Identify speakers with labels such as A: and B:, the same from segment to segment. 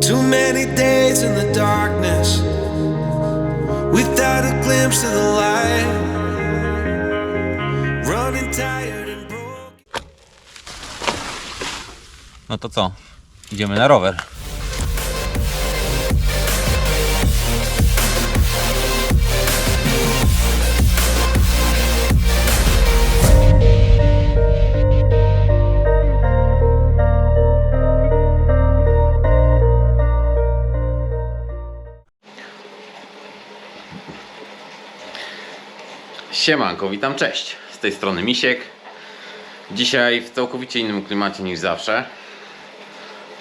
A: Too many days in the darkness without a glimpse of the light. Running tired and broke.
B: No to co? Idziemy na rower. Siemanko, witam, cześć. Z tej strony Misiek. Dzisiaj w całkowicie innym klimacie niż zawsze.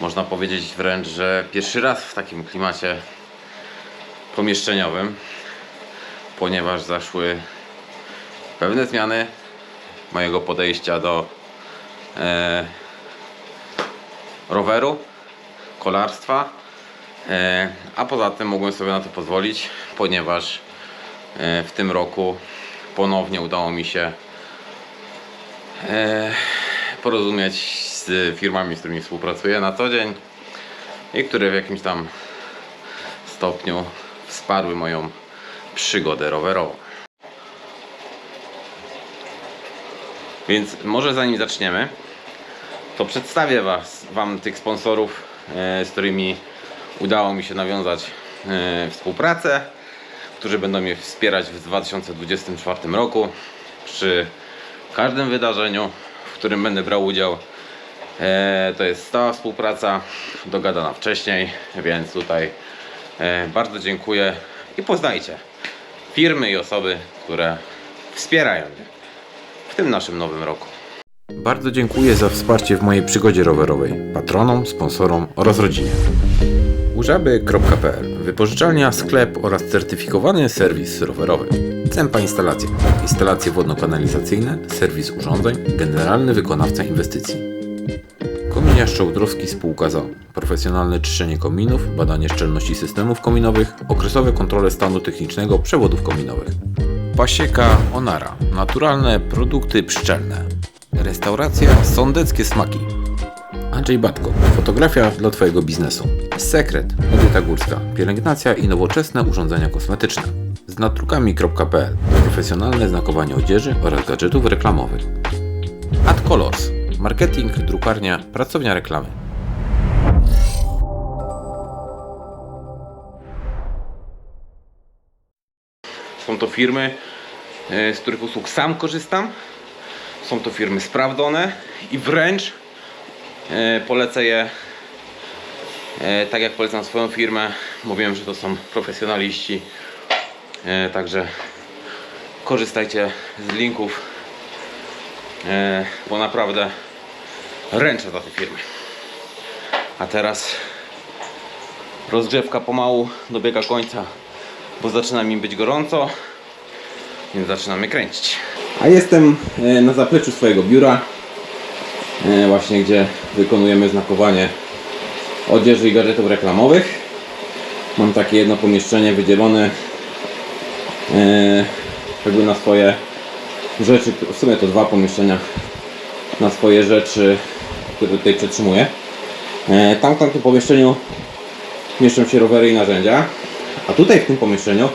B: Można powiedzieć wręcz, że pierwszy raz w takim klimacie pomieszczeniowym, ponieważ zaszły pewne zmiany mojego podejścia do e, roweru, kolarstwa. E, a poza tym mogłem sobie na to pozwolić, ponieważ e, w tym roku ponownie udało mi się e, porozumieć z firmami, z którymi współpracuję na co dzień i które w jakimś tam stopniu wsparły moją przygodę rowerową. Więc może zanim zaczniemy, to przedstawię was, Wam tych sponsorów, e, z którymi udało mi się nawiązać e, współpracę, którzy będą mnie wspierać w 2024 roku przy każdym wydarzeniu, w którym będę brał udział. E, to jest stała współpraca, dogadana wcześniej, więc tutaj e, bardzo dziękuję i poznajcie firmy i osoby, które wspierają mnie w tym naszym nowym roku.
C: Bardzo dziękuję za wsparcie w mojej przygodzie rowerowej, patronom, sponsorom oraz rodzinie. Użaby.pl Wypożyczalnia, sklep oraz certyfikowany serwis rowerowy. Cempa Instalacje. Instalacje wodno-kanalizacyjne, serwis urządzeń, generalny wykonawca inwestycji. Kominiarz Czołdrowski Spółka ZO. Profesjonalne czyszczenie kominów, badanie szczelności systemów kominowych, okresowe kontrole stanu technicznego przewodów kominowych. Pasieka Onara. Naturalne produkty pszczelne. Restauracja Sądeckie Smaki. Andrzej Batko. Fotografia dla Twojego biznesu. Sekret. Edyta Górska. Pielęgnacja i nowoczesne urządzenia kosmetyczne. Z natrukami.pl. Profesjonalne znakowanie odzieży oraz gadżetów reklamowych. AdColors. Marketing, drukarnia, pracownia reklamy.
B: Są to firmy, e, z których usług sam korzystam. Są to firmy sprawdzone i wręcz e, polecę je tak jak polecam swoją firmę. Mówiłem, że to są profesjonaliści. E, Także korzystajcie z linków, e, bo naprawdę ręczę za te firmy. A teraz rozgrzewka pomału dobiega końca, bo zaczyna mi być gorąco, więc zaczynamy kręcić. A jestem e, na zapleczu swojego biura, e, właśnie gdzie wykonujemy znakowanie odzieży i gadżetów reklamowych. Mam takie jedno pomieszczenie wydzielone e, jakby na swoje rzeczy, w sumie to dwa pomieszczenia na swoje rzeczy, które tutaj przetrzymuję. E, Tam w tamtym pomieszczeniu mieszczą się rowery i narzędzia, a tutaj w tym pomieszczeniu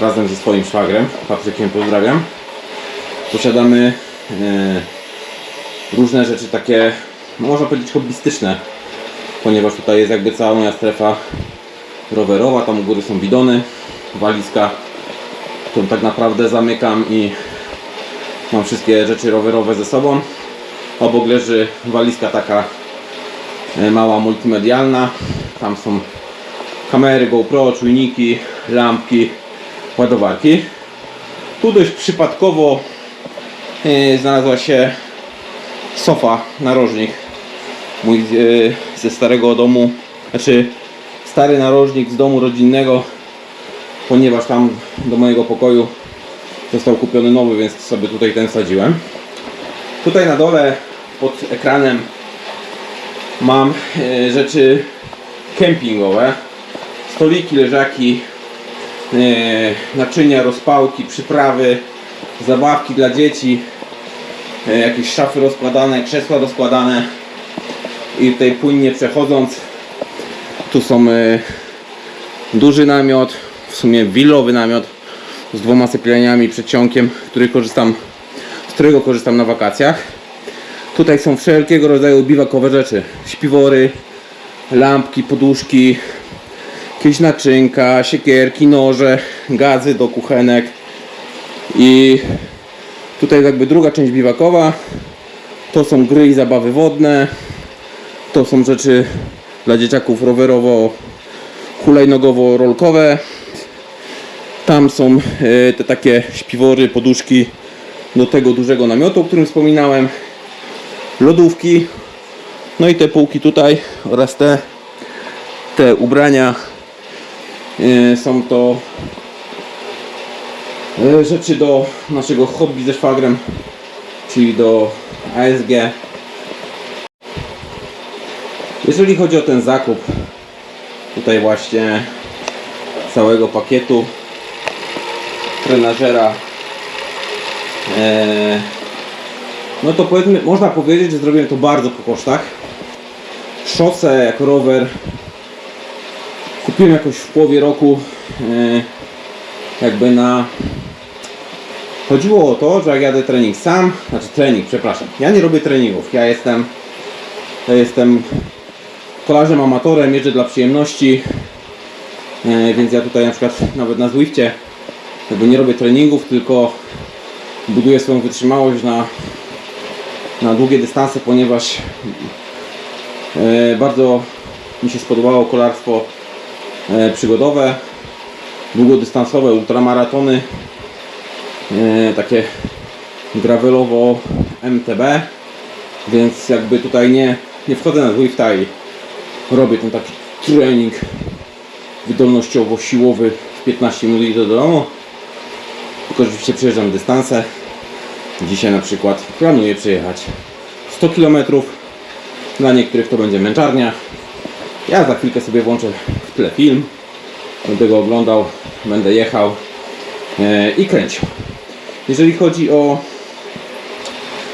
B: razem ze swoim szwagrem, Patrykiem pozdrawiam, posiadamy e, różne rzeczy takie, no można powiedzieć hobbystyczne, ponieważ tutaj jest jakby cała moja strefa rowerowa, tam u góry są bidony, walizka, którą tak naprawdę zamykam i mam wszystkie rzeczy rowerowe ze sobą. Obok leży walizka taka e, mała multimedialna, tam są kamery GoPro, czujniki, lampki, ładowarki. Tu dość przypadkowo e, znalazła się sofa, narożnik mój e, ze starego domu, znaczy stary narożnik z domu rodzinnego, ponieważ tam do mojego pokoju został kupiony nowy, więc sobie tutaj ten wsadziłem. Tutaj na dole pod ekranem mam e, rzeczy kempingowe, stoliki, leżaki, e, naczynia, rozpałki, przyprawy, zabawki dla dzieci, e, jakieś szafy rozkładane, krzesła rozkładane i tutaj płynnie przechodząc tu są e, duży namiot, w sumie willowy namiot z dwoma sypialniami, przedsionkiem, który korzystam, z którego korzystam na wakacjach. Tutaj są wszelkiego rodzaju biwakowe rzeczy. Śpiwory, lampki, poduszki, jakieś naczynka, siekierki, noże, gazy do kuchenek i tutaj jakby druga część biwakowa to są gry i zabawy wodne to są rzeczy dla dzieciaków rowerowo hulajnogowo rolkowe. Tam są e, te takie śpiwory, poduszki do tego dużego namiotu, o którym wspominałem. Lodówki. No i te półki tutaj oraz te te ubrania. E, są to e, rzeczy do naszego hobby ze szwagrem czyli do ASG jeżeli chodzi o ten zakup tutaj właśnie całego pakietu trenażera e, no to powiedzmy, można powiedzieć, że zrobiłem to bardzo po kosztach. Szosę jako rower kupiłem jakoś w połowie roku. E, jakby na chodziło o to, że jak jadę trening sam, znaczy trening, przepraszam, ja nie robię treningów, ja jestem ja jestem kolarzem amatorem, jeżdżę dla przyjemności. E, więc ja tutaj na przykład nawet na Zwifcie jakby nie robię treningów, tylko buduję swoją wytrzymałość na, na długie dystanse, ponieważ e, bardzo mi się spodobało kolarstwo e, przygodowe, długodystansowe, ultramaratony, takie gravelowo MTB, więc jakby tutaj nie, nie wchodzę na Zwifta i robię ten taki trening wydolnościowo-siłowy w 15 minut idę do domu. Tylko oczywiście przejeżdżam dystanse. Dzisiaj na przykład planuję przejechać 100 km. Dla niektórych to będzie męczarnia. Ja za chwilkę sobie włączę w tle film. Będę go oglądał, będę jechał e, i kręcił. Jeżeli chodzi o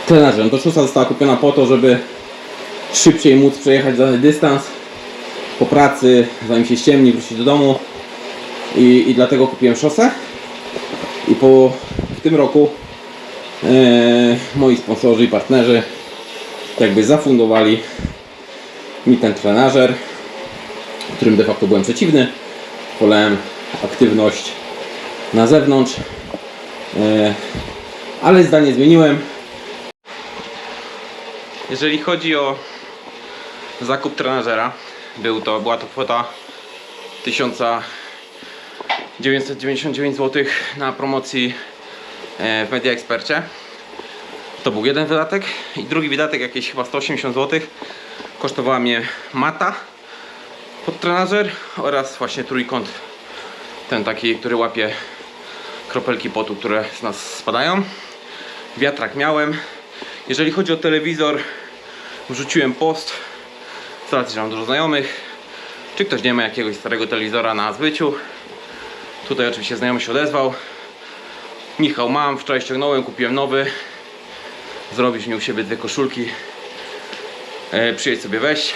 B: trenerze, no to szusa została kupiona po to, żeby szybciej móc przejechać dany dystans po pracy, zanim się ściemni, wrócić do domu i, i dlatego kupiłem szosę i po w tym roku e, moi sponsorzy i partnerzy jakby zafundowali mi ten trenażer, którym de facto byłem przeciwny. Wolałem aktywność na zewnątrz, e, ale zdanie zmieniłem. Jeżeli chodzi o zakup trenażera, był to, była to kwota 1999 zł na promocji e, w Media Expercie. To był jeden wydatek i drugi wydatek jakieś chyba 180 zł kosztowała mnie mata pod trenażer oraz właśnie trójkąt ten taki, który łapie kropelki potu, które z nas spadają. Wiatrak miałem. Jeżeli chodzi o telewizor wrzuciłem post z racji, że mam dużo znajomych. Czy ktoś nie ma jakiegoś starego telewizora na zbyciu? Tutaj oczywiście znajomy się odezwał. Michał mam, wczoraj ściągnąłem, kupiłem nowy. Zrobisz mi u siebie dwie koszulki. E, przyjedź sobie weź.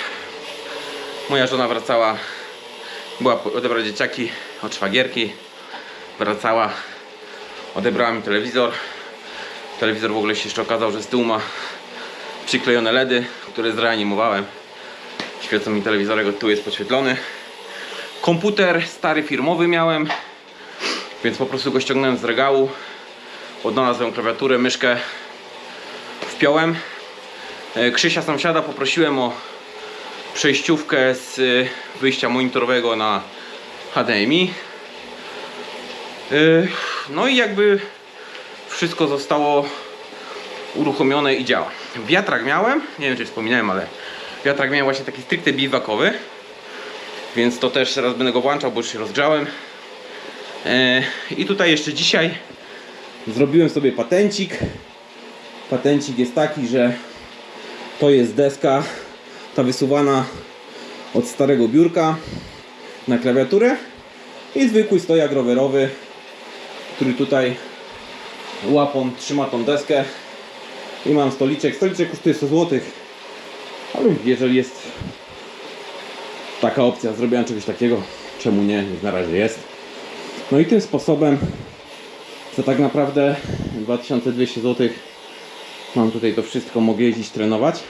B: Moja żona wracała. Była odebrać dzieciaki od szwagierki. Wracała. Odebrała mi telewizor. Telewizor w ogóle się jeszcze okazał, że z tyłu ma przyklejone LEDy, które zreanimowałem świecą mi telewizorek tyłu jest podświetlony. Komputer stary firmowy miałem więc po prostu go ściągnąłem z regału. Odnalazłem klawiaturę, myszkę wpiąłem. E, Krzysia sąsiada poprosiłem o przejściówkę z y, wyjścia monitorowego na HDMI Y, no i jakby wszystko zostało uruchomione i działa. Wiatrak miałem, nie wiem czy wspominałem, ale wiatrak miałem właśnie taki stricte biwakowy więc to też teraz będę go włączał, bo już się rozgrzałem E, i tutaj jeszcze dzisiaj zrobiłem sobie patencik patencik jest taki, że to jest deska ta wysuwana od starego biurka na klawiaturę i zwykły stojak rowerowy który tutaj łapą trzyma tą deskę I mam stoliczek. Stoliczek kosztuje 100 zł. Jeżeli jest taka opcja zrobienia czegoś takiego, czemu nie? Niech na razie jest. No i tym sposobem za tak naprawdę 2200 zł mam tutaj to wszystko, mogę jeździć, trenować.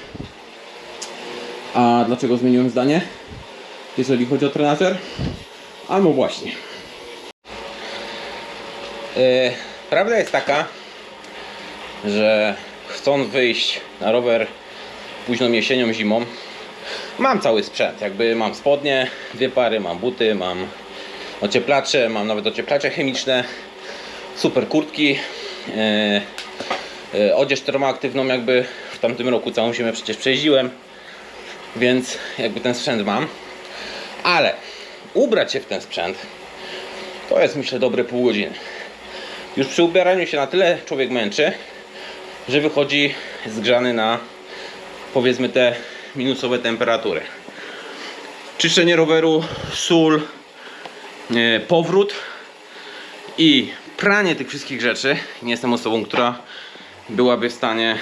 B: A dlaczego zmieniłem zdanie? Jeżeli chodzi o trenażer? Albo właśnie. E, prawda jest taka, że chcąc wyjść na rower późną jesienią, zimą, mam cały sprzęt. Jakby mam spodnie, dwie pary, mam buty, mam ocieplacze, mam nawet ocieplacze chemiczne, super kurtki, e, e, odzież termoaktywną jakby w tamtym roku całą zimę przecież przejeździłem, więc jakby ten sprzęt mam. Ale ubrać się w ten sprzęt to jest myślę dobre pół godziny. Już przy ubieraniu się na tyle człowiek męczy, że wychodzi zgrzany na powiedzmy te minusowe temperatury. Czyszczenie roweru, sól, e, powrót i pranie tych wszystkich rzeczy. Nie jestem osobą, która byłaby w stanie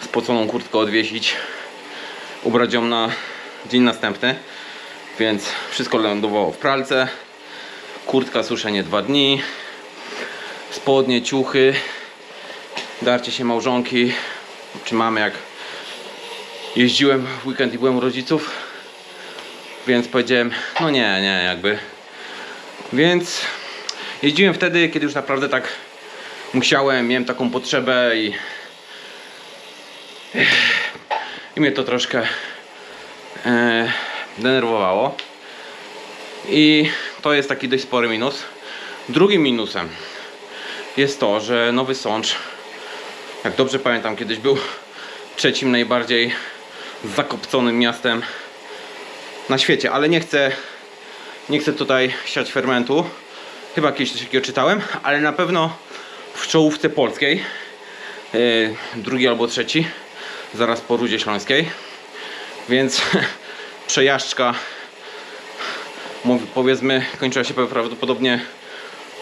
B: spoconą kurtkę odwiesić, ubrać ją na dzień następny. Więc wszystko lądowało w pralce. Kurtka suszenie dwa dni. Spodnie, ciuchy. Darcie się małżonki. Czy mamy jak jeździłem w weekend i byłem u rodziców. Więc powiedziałem, no nie, nie, jakby. Więc jeździłem wtedy, kiedy już naprawdę tak musiałem, miałem taką potrzebę i i mnie to troszkę e, denerwowało. I to jest taki dość spory minus. Drugim minusem jest to, że Nowy Sącz, jak dobrze pamiętam, kiedyś był trzecim najbardziej zakopconym miastem na świecie, ale nie chcę, nie chcę tutaj siać fermentu. Chyba kiedyś coś takiego czytałem, ale na pewno w czołówce polskiej, yy, drugi albo trzeci, zaraz po Rudzie Śląskiej. Więc przejażdżka powiedzmy kończyła się prawdopodobnie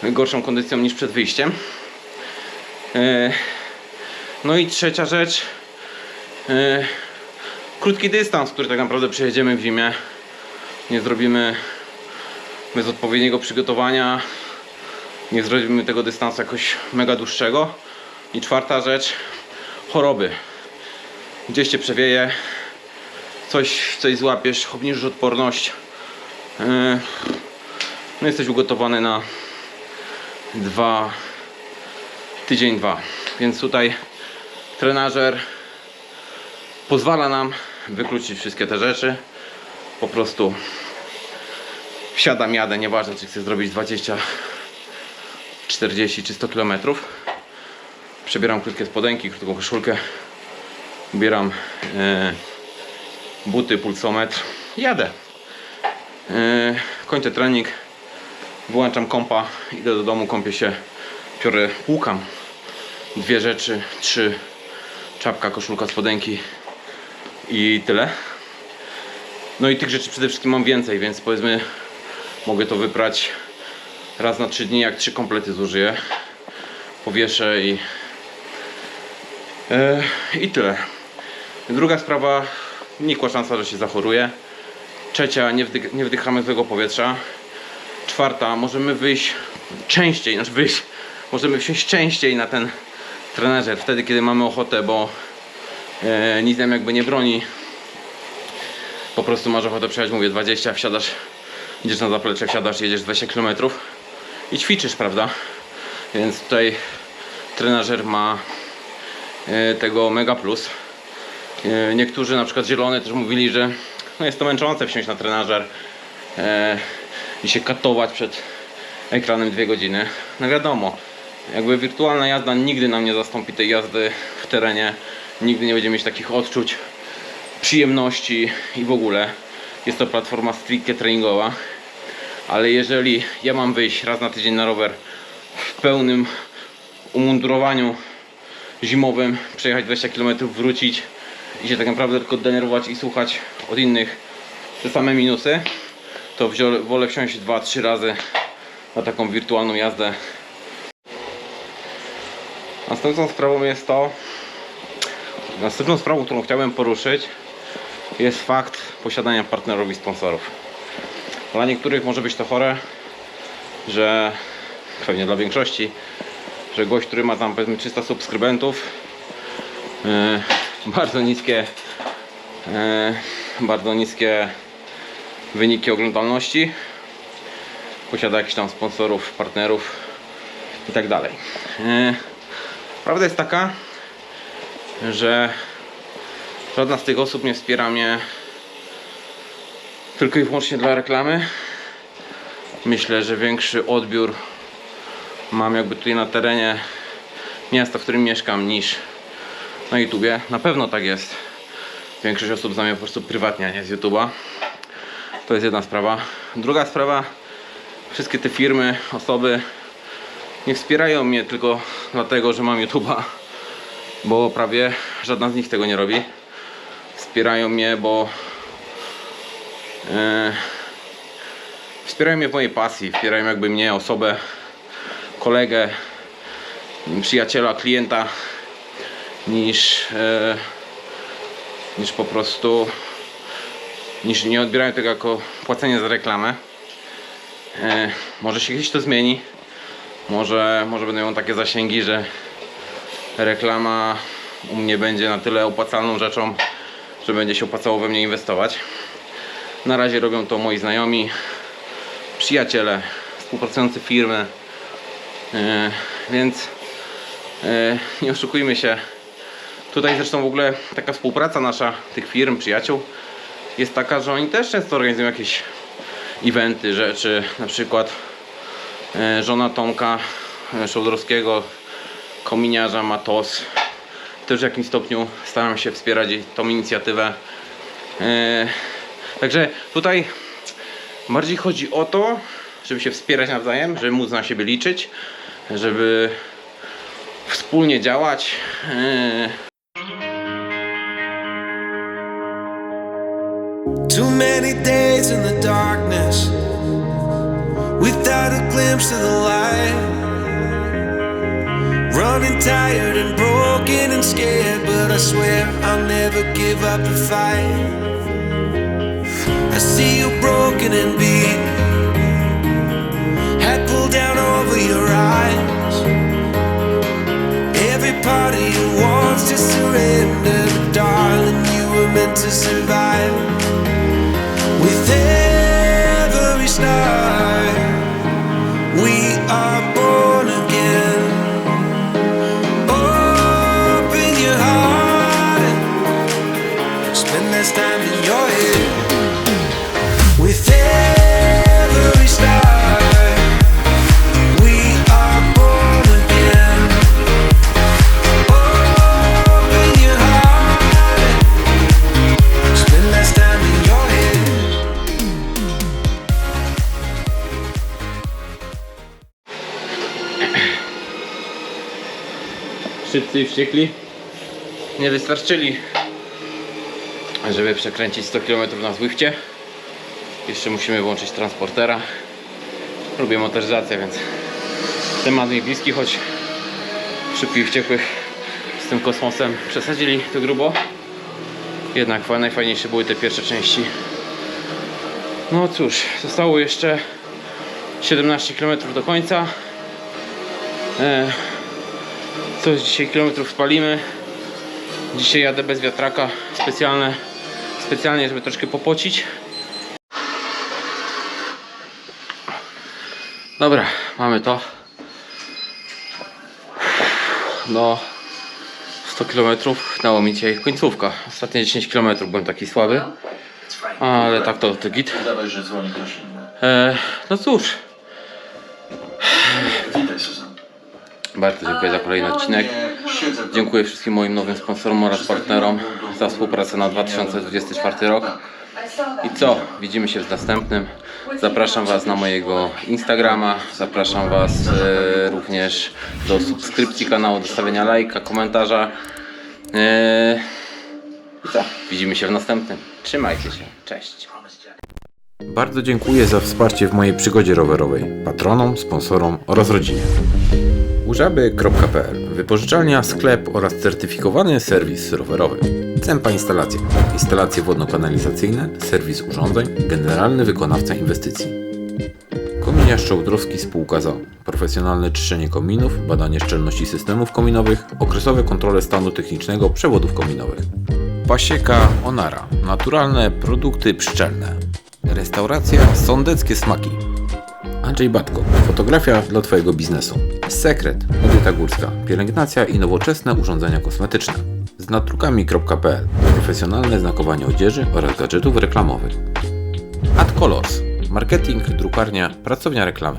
B: gorszą kondycją niż przed wyjściem. E, No i trzecia rzecz. e, Krótki dystans, który tak naprawdę przejedziemy w zimie. Nie zrobimy bez odpowiedniego przygotowania. Nie zrobimy tego dystansu jakoś mega dłuższego. I czwarta rzecz. Choroby. Gdzieś cię przewieje, coś, coś złapiesz, obniżysz odporność. Yy, No jesteś ugotowany na dwa tydzień, dwa. Więc tutaj trenażer pozwala nam wykluczyć wszystkie te rzeczy. Po prostu wsiadam, jadę, nieważne czy chcę zrobić 20, 40 czy 100 km. Przebieram krótkie spodenki, krótką koszulkę. Ubieram e, buty, pulsometr. Jadę. E, kończę trening. Wyłączam kompa. Idę do domu, kąpię się. Biorę, łukam. Dwie rzeczy. Trzy. Czapka, koszulka, spodenki. I tyle. No i tych rzeczy przede wszystkim mam więcej, więc powiedzmy mogę to wyprać raz na trzy dni, jak trzy komplety zużyję. Powieszę i E, I tyle. Druga sprawa, nikła szansa, że się zachoruje. Trzecia, nie, nie wdychamy złego powietrza. Czwarta, możemy wyjść częściej, znaczy wyjść, możemy wsiąść częściej na ten trenerzer, wtedy kiedy mamy ochotę, bo e, nic nam jakby nie broni. Po prostu masz ochotę przejechać, mówię 20, wsiadasz, idziesz na zaplecze, wsiadasz, jedziesz 20 km i ćwiczysz, prawda? Więc tutaj trenażer ma e, tego Mega Plus. E, Niektórzy, na przykład zielone, też mówili, że no jest to męczące wsiąść na trenażer e, i się katować przed ekranem dwie godziny. No wiadomo, jakby wirtualna jazda nigdy nam nie zastąpi tej jazdy w terenie. Nigdy nie będziemy mieć takich odczuć, przyjemności i w ogóle. Jest to platforma stricte treningowa. Ale jeżeli ja mam wyjść raz na tydzień na rower w pełnym umundurowaniu zimowym, przejechać 20 km, wrócić i się tak naprawdę tylko denerwować i słuchać od innych te same minusy, to wolę wsiąść 2-3 razy na taką wirtualną jazdę. Następną sprawą jest to, Następną sprawą, którą chciałem poruszyć, jest fakt posiadania partnerów i sponsorów. Dla niektórych może być to chore, że pewnie dla większości, że gość, który ma tam powiedzmy 300 subskrybentów, yy, bardzo niskie, yy, bardzo niskie wyniki oglądalności, posiada jakichś tam sponsorów, partnerów i tak dalej. Yy, Prawda jest taka, że żadna z tych osób nie wspiera mnie tylko i wyłącznie dla reklamy. Myślę, że większy odbiór mam jakby tutaj na terenie miasta, w którym mieszkam niż na YouTubie. Na pewno tak jest. Większość osób zna mnie po prostu prywatnie, a nie z YouTuba. To jest jedna sprawa. Druga sprawa, wszystkie te firmy, osoby nie wspierają mnie tylko dlatego, że mam YouTuba, bo prawie żadna z nich tego nie robi. Wspierają mnie, bo e, wspierają mnie w mojej pasji, wspierają jakby mnie, osobę, kolegę, przyjaciela, klienta, niż, e, niż po prostu, niż nie odbierają tego jako płacenie za reklamę. E, może się kiedyś to zmieni. Może, może będą takie zasięgi, że reklama u mnie będzie na tyle opłacalną rzeczą, że będzie się opłacało we mnie inwestować. Na razie robią to moi znajomi, przyjaciele, współpracujący firmy. E, więc e, nie oszukujmy się. Tutaj zresztą w ogóle taka współpraca nasza, tych firm, przyjaciół, jest taka, że oni też często organizują jakieś eventy, rzeczy, na przykład e, żona Tomka Szołdrowskiego, kominiarza Matos. Też w jakimś stopniu staram się wspierać tą inicjatywę. E, Także tutaj bardziej chodzi o to, żeby się wspierać nawzajem, żeby móc na siebie liczyć, żeby wspólnie działać. E,
A: Too many days in the darkness without a glimpse of the light. Running tired and broken and scared, but I swear I'll never give up the fight. I see you broken and beat, head pulled down over your eyes. Every part of you wants to surrender, but darling, you were meant to survive. With every
B: wściekli nie wystarczyli, żeby przekręcić 100 km na Zwychcie. Jeszcze musimy włączyć transportera. Lubię motoryzację, więc temat mi bliski, choć szybkich i wściekłych z tym kosmosem przesadzili to grubo. Jednak fa- najfajniejsze były te pierwsze części. No cóż, zostało jeszcze 17 km do końca. E, Coś dzisiaj kilometrów spalimy. Dzisiaj jadę bez wiatraka specjalne, specjalnie, żeby troszkę popocić. Dobra, mamy to. No 100 km dało mi dzisiaj końcówka. Ostatnie 10 km byłem taki słaby. Ale tak to, to git. E, no cóż, bardzo dziękuję za kolejny odcinek.
D: Siedzę tu.
B: Dziękuję wszystkim moim nowym sponsorom oraz partnerom za współpracę na 2024 rok. I co? Widzimy się w następnym. Zapraszam Was na mojego Instagrama. Zapraszam Was e, również do subskrypcji kanału, do stawienia lajka, komentarza. E, I co? Widzimy się w następnym. Trzymajcie się. Cześć.
C: Bardzo dziękuję za wsparcie w mojej przygodzie rowerowej, patronom, sponsorom oraz rodzinie.
B: Użaby.pl Wypożyczalnia, sklep oraz certyfikowany serwis rowerowy. Cempa Instalacja. Instalacje wodno-kanalizacyjne, serwis urządzeń, generalny wykonawca inwestycji. Kominia Szczołdrowski Spółka ZO. Profesjonalne czyszczenie kominów, badanie szczelności systemów kominowych, okresowe kontrole stanu technicznego przewodów kominowych. Pasieka Onara. Naturalne produkty pszczelne. Restauracja Sądeckie Smaki. Andrzej Batko. Fotografia dla Twojego biznesu. Sekret. Edyta Górska. Pielęgnacja i nowoczesne urządzenia kosmetyczne. Z nadrukami.pl. Profesjonalne znakowanie odzieży oraz gadżetów reklamowych. AdColors. Marketing, drukarnia, pracownia reklamy.